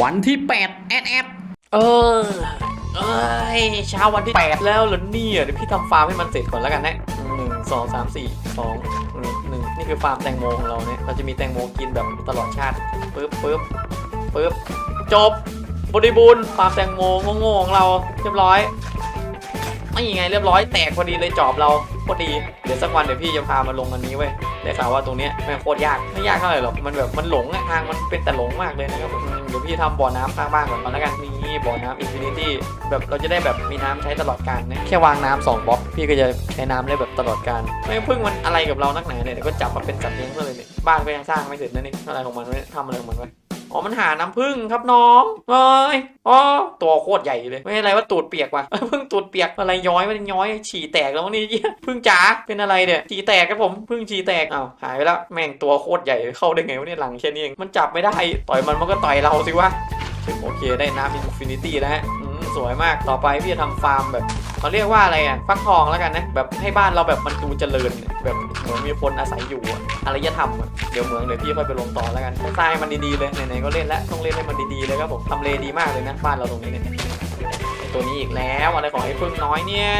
วันที่8แอดแอดเออ เอ้ยเช้าวันที่ 8 แล้วเหรอเนี่ยเดี๋ยวพี่ทำฟาร์มให้มันเสร็จก่อนแล้วกันนะหนึ่งสองสามสี่สองหนึ่งหนึ่งนี่คือฟาร์มแตงโมของเราเนี่ยเราจะมีแตงโมกินแบบตลอดชาติปึ๊บปึ๊บปึ๊บจบบริบูรณ์ฟาร์มแตงโมโง่ๆของเราเรียบร้อยไม่ยังไงเรียบร้อยแตกพอดีเลยจอบเราพอดีเดี๋ยวสักวันเดี๋ยวพี่จะพามาลงอันนี้เว้ยได้ข่าวว่าตรงเนี้ยแม่งโคตรยากไม่ยากเท่าไหร่หรอกมันแบบมันหลงอะทางมันเป็นแต่หลงมากเลยนะครับอืมเดี๋ยวพี่ทำบ่อน้ำข้างบ้านก่อนมาแล้วกันนี่บ่อน้ำอินฟินิตี้แบบเราจะได้แบบมีน้ำใช้ตลอดการนะแค่วางน้ำสองบล็อกพี่ก็จะใช้น้ำได้แบบตลอดการไม่พึ่งมันอะไรกับเรานักหนาเนี่ยเดี๋ยวก็จับมาเป็นจับเลี้ยงซะเลยเนี่ยบ้านก็ยังสร้างไม่เสร็จนะนี่อะไรของมันวะเนี่ยทำอะไรของมันวะ อ๋อมันหาน้ำพึ่งครับน้องเอ้ยอ๋อตัวโคตรใหญ่เลยไม่อะไรว่าตูดเปียกว่ะพึ่งตูดเปียกอะไรย้อยมันย้อยฉี่แตกแล้วนี่เี้ยพึ่งจ๋าเป็นอะไรเนี่ยฉี่แตกครับผมพึ่งฉี่แตกอ้าวหายไปแล้วแม่งตัวโคตรใหญ่เข้าได้ไงวะเนี่ยหลังแค่นี้เองมันจับไม่ได้ต่อยมันมันก็ต่อยเราสิวะโอเคได้น้ำอินฟินิตี้แล้วฮะ สวยมากต่อไปพี่จะทำฟาร์มแบบเขาเรียกว่าอะไรอะฟักทองแล้วกันนะแบบให้บ้านเราแบบมันดูเจริญแบบเหมือนมีคนอาศัยอยู่อะอารยธรรมเดี๋ยวเหมืองเดี๋ยวพี่ค่อยไปลงต่อแล้วกันสร้างให้มันดีๆเลยไหนๆก็เล่นแล้วต้องเล่นให้มันดีๆเลยครับผมทำเลดีมากเลยนะบ้านเราตรงนี้เนี่ยตัวนี้อีกแล้วอะไรของไอ้พึ่งน้อยเนี่ย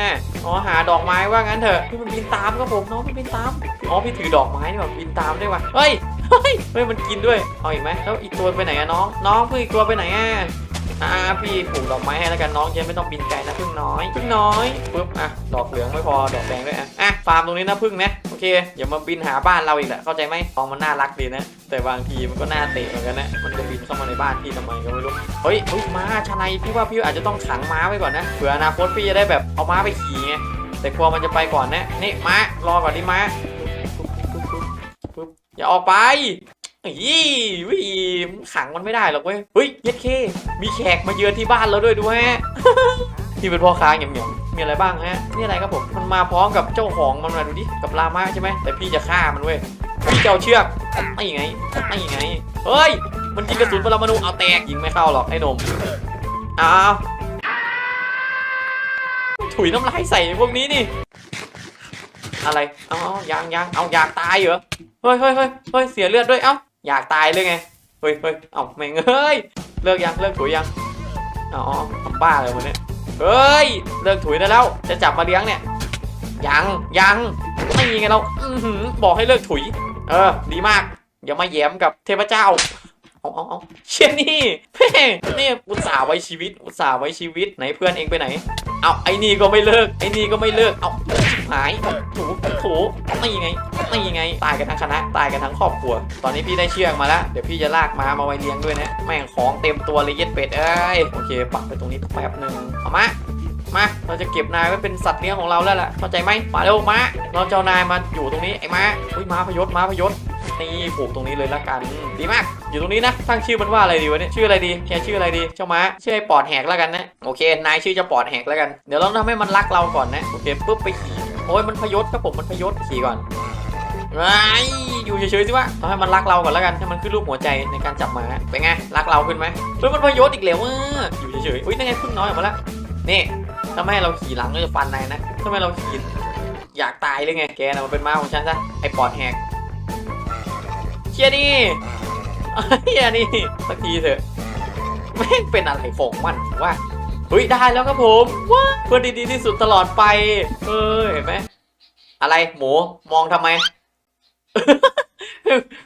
อ๋อหาดอกไม้ว่างั้นเถอะพี่มันบินตามครับผมน้องมันบินตามอ๋อพี่ถือดอกไม้นี่แบบบินตามได้ว่ะเฮ้ยเฮ้ยเฮ้ยมันกินด้วยเอาอีกไหมแล้วอีกตัวไปไหนอะน้อง น้องพึ่งอีกตัวไปไหนอะ อ่าพี่ปลูกดอกไม้ให้แล้วกันน้องจะไม่ต้องบินไกลนะพึ่งน้อยพึ่งน้อยปุ๊บอะดอกเหลืองไม่พอดอกแดงด้วยอะอะฟาร์มตรงนี้นะพึ่งนะโอเคอย่ามาบินหาบ้านเราอีกแหละเข้าใจไหมฟองมันน่ารักดีนะ แต่บางทีมันก็น่าเตะเหมือนกันนะมันจะบินเข้ามาในบ้านพี่ทำไมก็ไม่รู้เฮ้ยเฮ้ยม้าชะไนพี่ว่าพี่อาจจะต้องขังม้าไว้ก่อนนะเผื่ออนาคตพี่จะได้แบบเอาม้าไปขี่ไงแต่กลัวมันจะไปก่อนนะนี่ม้ารอก่อนดิม้าปุ๊บอย่าออกไป อีวิขังมันไม่ได้หรอกเว้ยเฮ้ยเย็ดเค มีแขกมาเยือนที่บ้านเราด้วยดูฮะที่เป็นพ่อค้าเหงียบๆมีอะไรบ้างฮะนี่อะไรครับผมมันมาพร้อมกับเจ้าของมันมาดูดิกับลามาใช่ไหมแต่พี่จะฆ่ามันเว้ยพี่จะเอาเชือกไม่ไงไม่ไงเฮ้ย มันยิงกระสุนปรมาณูเอาแตกยิงไม่เข้าหรอกไอ้หนมอ้าวถุยน้ำลายใส่พวกนี้นี่อะไร เอาเอายังยังเอาอยากตายเหรอ เฮ้ยเฮ้ยเฮ้ยเฮ้ยเสียเลือดด้วย เอ้า อยากตายเลยไง เฮ้ยเฮ้ยเอาแม่งเฮ้ย เลิกยังเลิกถุยยังอ๋อทำบ้าเลยวันนี้เฮ้ย เลิกถุยได้แล้ว จะจับมาเลี้ยงเนี่ย ยังยังไม่มีไงเราบอกให้เลิกถุย เออ ดีมาก อย่ามาแย้มกับเทพเจ้า เอาเอาเอาเชี่ยนี่แม่นี่อุตส่าห์ไว้ชีวิต อุตส่าห์ไว้ชีวิตไหนเพื่อนเองไปไหน เอาไอ้นี่ก็ไม่เลิกไอ้นี่ก็ไม่เลิกเอาหายถูถูไม่ยังไงไม่ยังไง ตายกันทั้งคณะตายกันทั้งครอบครัว ตอนนี้พี่ได้เชือกมาแล้วเดี๋ยวพี่จะลากมามาไว้เลี้ยงด้วยนะแม่งของเต็มตัวเลยเย็ดเป็ดเอ้ยโอเคปักไปตรงนี้แป๊บหนึ่งเอามามาเราจะเก็บนายไว้เป็นสัตว์เลี้ยงของเราแล้วล่ะเข้าใจไหมมาเร็วมาเราเจะเอานายมาอยู่ตรงนี้ไอ้มาอุ้ยมาพยศมาพยศ นี่ผูกตรงนี้เลยละกัน ดีมาก อยู่ตรงนี้นะ ตั้งชื่อมันว่าอะไรดีวะเนี่ย ชื่ออะไรดีแกชื่ออะไรดี เจ้าม้า ชื่อไอ้ปอดแหกแล้วกันนะ โอเค นายชื่อจะปอดแหกแล้วกัน เดี๋ยวเราทำให้มันรักเราก่อนนะ โอเคปุ๊บไปขี่ โอ้ยมันพยศครับผมมันพยศขี่ก่อนไอ้อยู่เฉยๆสิวะทำให้มันรักเราก่อนแล้วกัน ให้มันขึ้นรูปหัวใจในการจับม้าเป็นไง รักเราขึ้นไหมเฮ้ยมันพยศอีกแล้วว่ะอยู่เฉยๆอุ้ยนั่นไงพึ่งน้อยออกมาแล้วนี่ถ้าไม่ให้เราขี่หลังก็จะฟันนายนะถ้าไม่ให้เราขี่อยากตายเลยไง แกนะมันเป็นม้าของฉันซะไอ้ปอดแหก เชียนี่เฮียนี่สักทีเถอะแม่งเป็นอะไรของมันว่าเฮ้ยได้แล้วครับผมว้าเพื่อนดีๆที่สุดตลอดไปเออเห็นไหมอะไรหมูมองทำไม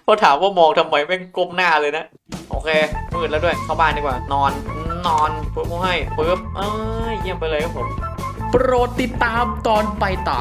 พอถามว่ามองทำไมแม่งก้มหน้าเลยนะโอเคมืดแล้วด้วยเข้าบ้านดีกว่านอนนอนปุ๊บให้ปุ๊บเอ้ยเยี่ยมไปเลยครับผม โปรดติดตามตอนไปต่อ